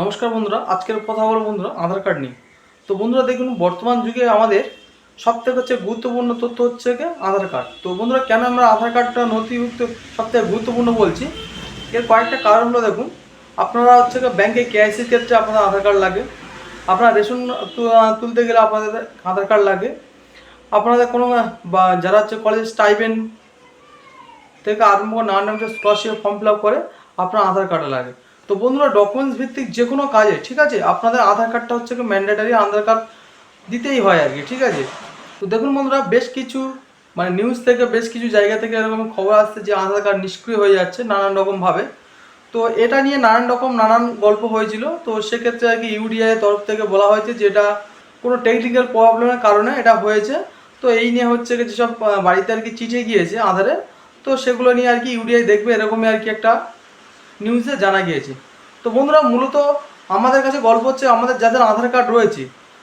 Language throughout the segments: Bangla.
নমস্কার বন্ধুরা, আজকের কথা বলব বন্ধুরা আধার কার্ড নিয়ে। তো বন্ধুরা দেখুন, বর্তমান যুগে আমাদের সব থেকে হচ্ছে গুরুত্বপূর্ণ তথ্য হচ্ছে কি আধার কার্ড। তো বন্ধুরা, কেন আমরা আধার কার্ডটা নথিভুক্ত সব থেকে গুরুত্বপূর্ণ বলছি? এর কয়েকটা কারণ হলো দেখুন, আপনারা হচ্ছে কি ব্যাংকে কেআইসির ক্ষেত্রে আপনার আধার কার্ড লাগে, আপনার রেশন তুলতে গেলে আপনাদের আধার কার্ড লাগে, আপনাদের কোনো, বা যারা হচ্ছে কলেজ স্টাইপেন থেকে আরম্ভ করে রকমের স্কলারশিপ ফর্ম ফিল আপ করে, আপনার আধার কার্ড লাগে। তো বন্ধুরা ডকুমেন্টস ভিত্তিক যে কোনো কাজে, ঠিক আছে? আপনাদের আধার কার্ডটা হচ্ছে ম্যান্ডেটারি আধার কার্ড দিতেই হয় আর কি, ঠিক আছে? তো দেখুন বন্ধুরা, বেশ কিছু মানে নিউজ থেকে বেশ কিছু জায়গা থেকে এরকম খবর আসছে যে আধার কার্ড নিষ্ক্রিয় হয়ে যাচ্ছে নানান রকমভাবে তো এটা নিয়ে নানান রকম নানান গল্প হয়েছিল। তো সেক্ষেত্রে আর কি ইউডিআই তরফ থেকে বলা হয়েছে যে এটা কোনো টেকনিক্যাল প্রবলেমের কারণে এটা হয়েছে। তো এই নিয়ে হচ্ছে যেসব বাড়িতে আর কি চিঠে গিয়েছে আধারে, তো সেগুলো নিয়ে আর কি ইউডিআই দেখবে এরকমই আর কি একটা নিউজে জানা গিয়েছে। তো বন্ধুরা, মূলত আমাদের কাছে গল্প হচ্ছে আমাদের যাদের আধার কার্ড রয়েছে,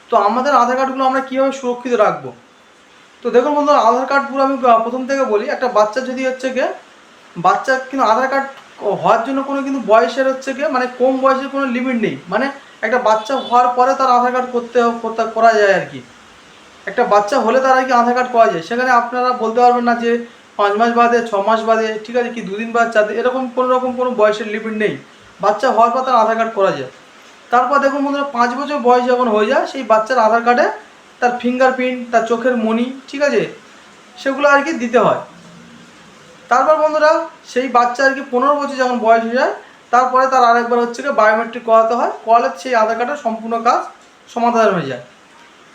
তো আমাদের আধার কার্ডগুলো আমরা কীভাবে সুরক্ষিত রাখব? তো দেখুন বন্ধুরা, আধার কার্ড পুরো আমি প্রথম থেকে বলি, একটা বাচ্চা যদি হচ্ছে গিয়ে, বাচ্চা কিন্তু আধার কার্ড হওয়ার জন্য কোনো কিন্তু বয়সের হচ্ছে গিয়ে মানে কম বয়সের কোনো লিমিট নেই। মানে একটা বাচ্চা হওয়ার পরে তার আধার কার্ড করতে করতে, করা যায় আর কি। একটা বাচ্চা হলে তার আর কি আধার কার্ড করা যায়। সেখানে আপনারা বলতে পারবেন না যে পাঁচ মাস বাদে, ছ মাস বাদে, ঠিক আছে, কি দুদিন বাদ চার এরকম কোনো রকম কোনো বয়সের লিমিট নেই। বাচ্চা হওয়ার পর তার আধার কার্ড করা যায়। তারপর দেখুন বন্ধুরা, পাঁচ বছর বয়স যখন হয়ে যায়, সেই বাচ্চার আধার কার্ডে তার ফিঙ্গারপ্রিন্ট তার চোখের মণি, ঠিক আছে, সেগুলো আর কি দিতে হয়। তারপর বন্ধুরা, সেই বাচ্চা আর কি পনেরো বছর যখন বয়স হয়ে যায়, তারপরে তার আরেকবার হচ্ছে কি বায়োমেট্রিক করাতে হয়, করালে সেই আধার কার্ডের সম্পূর্ণ কাজ সমাধান হয়ে যায়।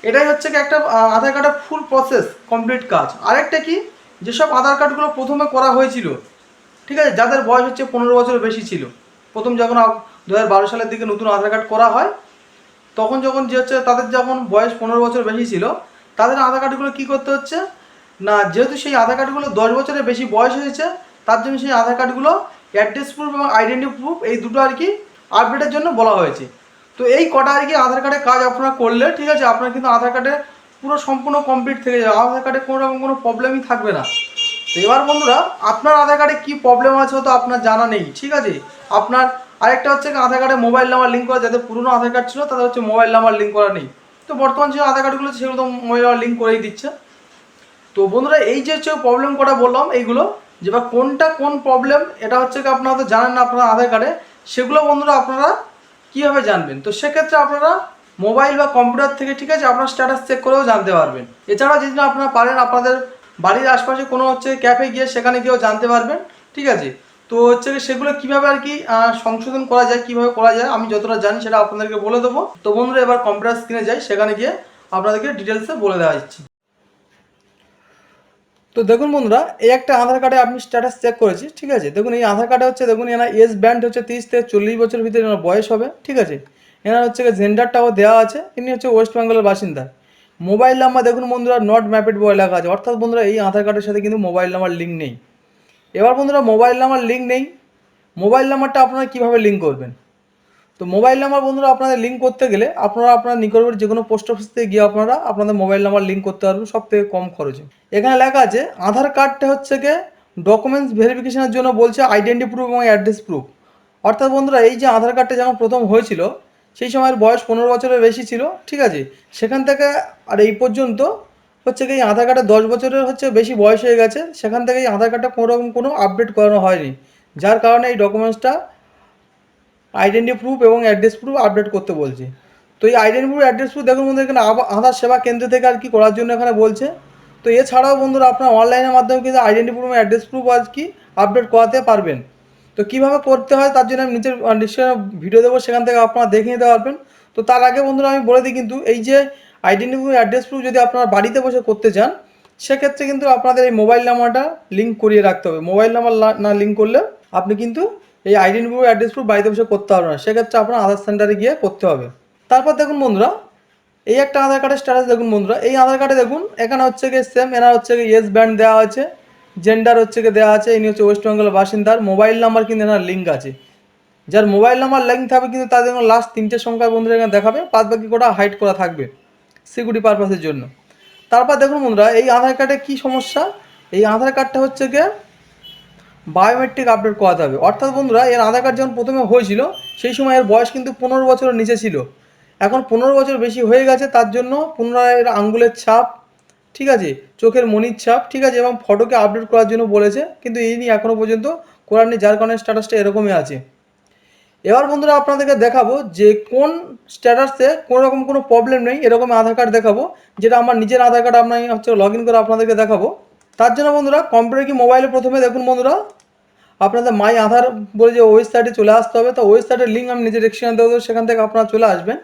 এটাই হচ্ছে কি একটা আধার কার্ডের ফুল প্রসেস কমপ্লিট কাজ। আরেকটা কি? যেসব আধার কার্ডগুলো প্রথমে করা হয়েছিল, ঠিক আছে, যাদের বয়স হচ্ছে পনেরো বছর বেশি ছিল, প্রথম যখন দু বারো সালের দিকে নতুন আধার কার্ড করা হয়, তখন যখন যে হচ্ছে তাদের যখন বয়স পনেরো বছর বেশি ছিল, তাদের আধার কার্ডগুলো কী করতে হচ্ছে? না, যেহেতু সেই আধার কার্ডগুলো দশ বছরের বেশি বয়স হয়েছে, তার জন্য সেই আধার কার্ডগুলো অ্যাড্রেস প্রুফ এবং আইডেন্টি প্রুফ এই দুটো আর কি আপডেটের জন্য বলা হয়েছে। তো এই কটা আর কি আধার কার্ডের কাজ আপনারা করলে, ঠিক আছে, আপনার কিন্তু আধার কার্ডে পুরো সম্পূর্ণ কমপ্লিট থেকে যাবে। আধার কার্ডে কোনো রকম কোনো প্রবলেমই থাকবে না। তো এবার বন্ধুরা, আপনার আধার কার্ডে কী প্রবলেম আছে হয়তো আপনার জানা নেই, ঠিক আছে? আপনার আরেকটা হচ্ছে আধার কার্ডে মোবাইল নাম্বার লিঙ্ক করা, যাদের পুরনো আধার কার্ড ছিল, তাদের হচ্ছে মোবাইল নাম্বার লিঙ্ক করা নেই। তো বর্তমান যে আধার কার্ডগুলো সেগুলো তো মোবাইল নাম্বার লিঙ্ক করেই দিচ্ছে। তো বন্ধুরা, এই যে হচ্ছে প্রবলেম কটা বললাম, এইগুলো। যে বা কোনটা কোন প্রবলেম এটা হচ্ছে কি, আপনারা তো জানেন না আপনার আধার কার্ডে সেগুলো বন্ধুরা আপনারা কীভাবে জানবেন? তো সেক্ষেত্রে আপনারা মোবাইল বা কম্পিউটার থেকে, ঠিক আছে, আপনার স্ট্যাটাস চেক করেও জানতে পারবেন। এছাড়াও যদি আপনারা পারেন, আপনাদের বাড়ির আশপাশে কোনো হচ্ছে ক্যাফে গিয়ে সেখানে গিয়েও জানতে পারবেন, ঠিক আছে? তো হচ্ছে সেগুলো কীভাবে আর কি সংশোধন করা যায়, কীভাবে করা যায়, আমি যতটা জানি সেটা আপনাদেরকে বলে দেবো। তো বন্ধুরা, এবার কম্পিউটার স্ক্রিনে যাই, সেখানে গিয়ে আপনাদেরকে ডিটেলসে বলে দেওয়া যাচ্ছে তো দেখুন বন্ধুরা, এই একটা আধার কার্ডে আমি স্ট্যাটাস চেক করেছি, ঠিক আছে? দেখুন, এই আধার কার্ডে হচ্ছে, দেখুন, এনার এজ ব্যান্ড হচ্ছে তিরিশ থেকে চল্লিশ বছরের ভিতরে এনার বয়স হবে, ঠিক আছে? এনার হচ্ছে জেন্ডারটাও দেওয়া আছে তিনি হচ্ছে ওয়েস্ট বেঙ্গলের বাসিন্দা। মোবাইল নাম্বার দেখুন বন্ধুরা নট ম্যাপেড বয় লেখা আছে। অর্থাৎ বন্ধুরা, এই আধার কার্ডের সাথে কিন্তু মোবাইল নাম্বার লিঙ্ক নেই। এবার বন্ধুরা মোবাইল নাম্বার লিঙ্ক নেই। মোবাইল নাম্বারটা আপনারা কীভাবে লিঙ্ক করবেন? তো মোবাইল নাম্বার বন্ধুরা, আপনাদের লিঙ্ক করতে গেলে আপনারা আপনার নিকটবর্তী যে কোনো পোস্ট অফিস থেকে গিয়ে আপনারা আপনাদের মোবাইল নাম্বার লিঙ্ক করতে পারবেন সব থেকে কম খরচে। এখানে লেখা আছে, আধার কার্ডটা হচ্ছে গিয়ে ডকুমেন্টস ভেরিফিকেশনের জন্য বলছে আইডেন্টি প্রুফ এবং অ্যাড্রেস প্রুফ অর্থাৎ বন্ধুরা, এই যে আধার কার্ডটা যেমন প্রথম হয়েছিল সেই সময়ের বয়স পনেরো বছরের বেশি ছিল, ঠিক আছে? সেখান থেকে আর এই পর্যন্ত হচ্ছে কি আধার কার্ডে দশ বছরের হচ্ছে বেশি বয়স হয়ে গেছে, সেখান থেকে এই আধার কার্ডটা কোনো রকম কোনো আপডেট করানো হয়নি। যার কারণে এই ডকুমেন্টসটা আইডেন্টি প্রুফ এবং অ্যাড্রেস প্রুফ আপডেট করতে বলছে। তো এই আইডেন্টি প্রুফ অ্যাড্রেস প্রুফ দেখুন বন্ধু এখানে আধার সেবা কেন্দ্র থেকে আর কি করার জন্য এখানে বলছে। তো এছাড়াও বন্ধুরা, আপনার অনলাইনের মাধ্যমে কিন্তু আইডেন্টি প্রুফ অ্যাড্রেস প্রুফ আর কি আপডেট করাতে পারবেন। তো কীভাবে করতে হয় তার জন্য আমি নিচের ডিসক্রিপশনে ভিডিও দেবো, সেখান থেকে আপনারা দেখে নিতে পারবেন। তো তার আগে বন্ধুরা আমি বলে দিই কিন্তু এই যে আইডেন্টি প্রুফ অ্যাড্রেস প্রুফ যদি আপনারা বাড়িতে বসে করতে চান, সেক্ষেত্রে কিন্তু আপনাদের এই মোবাইল নাম্বারটা লিঙ্ক করিয়ে রাখতে হবে। মোবাইল নাম্বার না লিঙ্ক করলে আপনি কিন্তু এই আইডেন্টি প্রুফ অ্যাড্রেস প্রুফ বাড়িতে বসে করতে পারবেন না। সেক্ষেত্রে আপনার আধার সেন্টারে গিয়ে করতে হবে। তারপর দেখুন বন্ধুরা, এই একটা আধার কার্ডের স্ট্যাটাস দেখুন বন্ধুরা। এই আধার কার্ডে দেখুন, এখানে হচ্ছে গিয়ে সেম এনার হচ্ছে গিয়ে ইয়েস ব্যান্ড দেওয়া আছে জেন্ডার হচ্ছে গিয়ে দেওয়া আছে ইনি হচ্ছে ওয়েস্ট বেঙ্গলের বাসিন্দার মোবাইল নাম্বার কিন্তু এনার লিঙ্ক আছে। যার মোবাইল নাম্বার লিঙ্ক থাকবে কিন্তু তাদের লাস্ট তিনটে সংখ্যা বন্ধুরা এখানে দেখাবে বাদ বাকি কোটা হাইড করা থাকবে সিকিউরিটি পারপাসের জন্য। তারপর দেখুন বন্ধুরা, এই আধার কার্ডে কি সমস্যা? এই আধার কার্ডটা হচ্ছে গিয়ে বায়োমেট্রিক আপডেট করাতে হবে। অর্থাৎ বন্ধুরা, এর আধার কার্ড যখন প্রথমে হয়েছিল, সেই সময় এর বয়স কিন্তু পনেরো বছরের নিচে ছিল। এখন পনেরো বছর বেশি হয়ে গেছে, তার জন্য পুনরায় এর আঙ্গুলের ছাপ ঠিক আছে? চোখের মনির ছাপ, ঠিক আছে? এবং ফটোকে আপডেট করার জন্য বলেছে, কিন্তু এই নিয়ে এখনও পর্যন্ত করার নেই, যার কারণে স্ট্যাটাসটা এরকমই আছে। এবার বন্ধুরা আপনাদেরকে দেখাবো যে কোন স্ট্যাটাসে কোনো রকম কোনো প্রবলেম নেই, এরকম আধার কার্ড দেখাবো, যেটা আমার নিজের আধার কার্ড আপনার হচ্ছে লগ ইন করে আপনাদেরকে দেখাবো। তার জন্য বন্ধুরা কম্পিউটার কি মোবাইলে প্রথমে দেখুন বন্ধুরা। আপনাদের মাই আধার বলে যে ওয়েবসাইটে চলে আসতে হবে, তো ওয়েবসাইটের লিঙ্ক আমি নিজের এক্সচেঞ্জ দেবো সেখান থেকে আপনারা চলে আসবেন।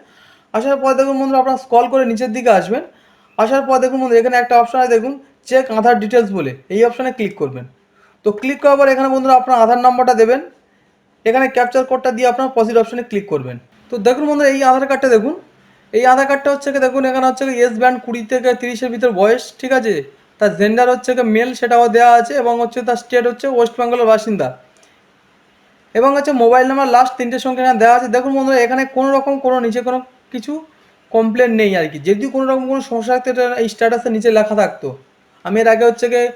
আসার পর দেখুন বন্ধুরা, আপনারা স্কল করে নিচের দিকে আসবেন। আসার পর দেখুন বন্ধুরা, এখানে একটা অপশন আছে, দেখুন চেক আধার ডিটেলস বলে। এই অপশানে ক্লিক করবেন। তো ক্লিক করার পর এখানে বন্ধুরা আপনার আধার নাম্বারটা দেবেন। এখানে ক্যাপচার কোডটা দিয়ে আপনার পজিট অপশানে ক্লিক করবেন। তো দেখুন বন্ধুরা, এই আধার কার্ডটা দেখুন। এই আধার কার্ডটা হচ্ছে দেখুন, এখানে হচ্ছে এস ব্যান্ড কুড়ি থেকে তিরিশের ভিতর বয়স, ঠিক আছে? তার জেন্ডার হচ্ছে মেল সেটাও দেওয়া আছে, এবং হচ্ছে তার স্টেট হচ্ছে ওয়েস্ট বেঙ্গলের বাসিন্দা। এবং হচ্ছে মোবাইল নাম্বার লাস্ট তিনটে সংখ্যা এখানে দেওয়া আছে। দেখুন বন্ধুরা, এখানে কোনো রকম, কোনো নিচে কোনো কিছু কমপ্লেন নেই আর কি যদি কোনো রকম কোনো সমস্যা থাকতো এটা এই স্ট্যাটাসের নিচে লেখা থাকতো। আমি এর আগে হচ্ছে গিয়ে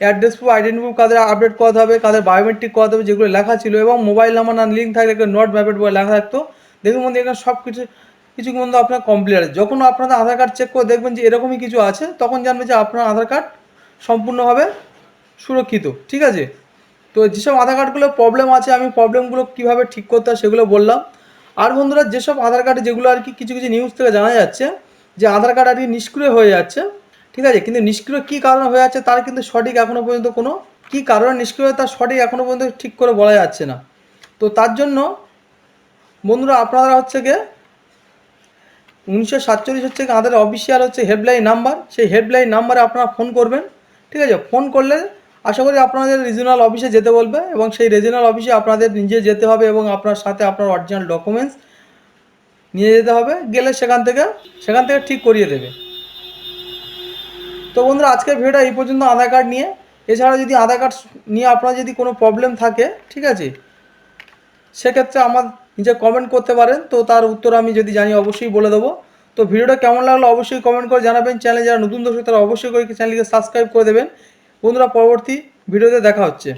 অ্যাড্রেস প্রুফ আইডেন্টি প্রুফ কাদের আপডেট করাতে হবে, কাদের বায়োমেট্রিক করাতে হবে, যেগুলো লেখা ছিল এবং মোবাইল নাম্বার না লিঙ্ক থাকলে নট ম্যাপেড বলে লেখা থাকতো। দেখুন বন্ধু, এখানে সব কিছু কিছু বন্ধু আপনার কমপ্লিট আছে। যখন আপনাদের আধার কার্ড চেক করে দেখবেন যে এরকমই কিছু আছে, তখন জানবে যে আপনার আধার কার্ড সম্পূর্ণভাবে সুরক্ষিত, ঠিক আছে? তো যেসব আধার কার্ডগুলো প্রবলেম আছে, আমি প্রবলেমগুলো কীভাবে ঠিক করতে হয় সেগুলো বললাম। আর বন্ধুরা, যেসব আধার কার্ডে যেগুলো আর কি কিছু কিছু নিউজ থেকে জানা যাচ্ছে, যে আধার কার্ড আর কি নিষ্ক্রিয় হয়ে যাচ্ছে, ঠিক আছে? কিন্তু নিষ্ক্রিয় কী কারণে হয়ে যাচ্ছে তার কিন্তু সঠিক এখনও পর্যন্ত কোনো, কী কারণে নিষ্ক্রিয় হয় তার সঠিক এখনও পর্যন্ত ঠিক করে বলা যাচ্ছে না। তো তার জন্য, বন্ধুরা, আপনারা হচ্ছে গিয়ে উনিশশো সাতচল্লিশ হচ্ছে আমাদের অফিসিয়াল হচ্ছে হেল্পলাইন নাম্বার সেই হেল্পলাইন নাম্বারে আপনারা ফোন করবেন, ঠিক আছে? ফোন করলে আশা করি আপনাদের রিজিনাল অফিসে যেতে বলবে এবং সেই রিজিনাল অফিসে আপনাদের নিজে যেতে হবে এবং আপনার সাথে আপনার অরিজিনাল ডকুমেন্টস নিয়ে যেতে হবে। গেলে সেখান থেকে সেখান থেকে ঠিক করিয়ে দেবে। তো বন্ধুরা, আজকের ভিডিওটা এই পর্যন্ত আধার কার্ড নিয়ে। এছাড়া যদি আধার কার্ড নিয়ে আপনার যদি কোনো প্রবলেম থাকে, ঠিক আছে? সেক্ষেত্রে আমার নিজে কমেন্ট করতে পারেন। তো তার উত্তর আমি যদি জানি, অবশ্যই বলে দেবো। তো ভিডিওটা কেমন লাগল অবশ্যই কমেন্ট করে জানাবেন। চ্যানেলে যারা নতুন দর্শক, তারা অবশ্যই করে চ্যানেলকে সাবস্ক্রাইব করে দেবেন। বন্ধুরা পরবর্তী ভিডিওতে দেখা হচ্ছে।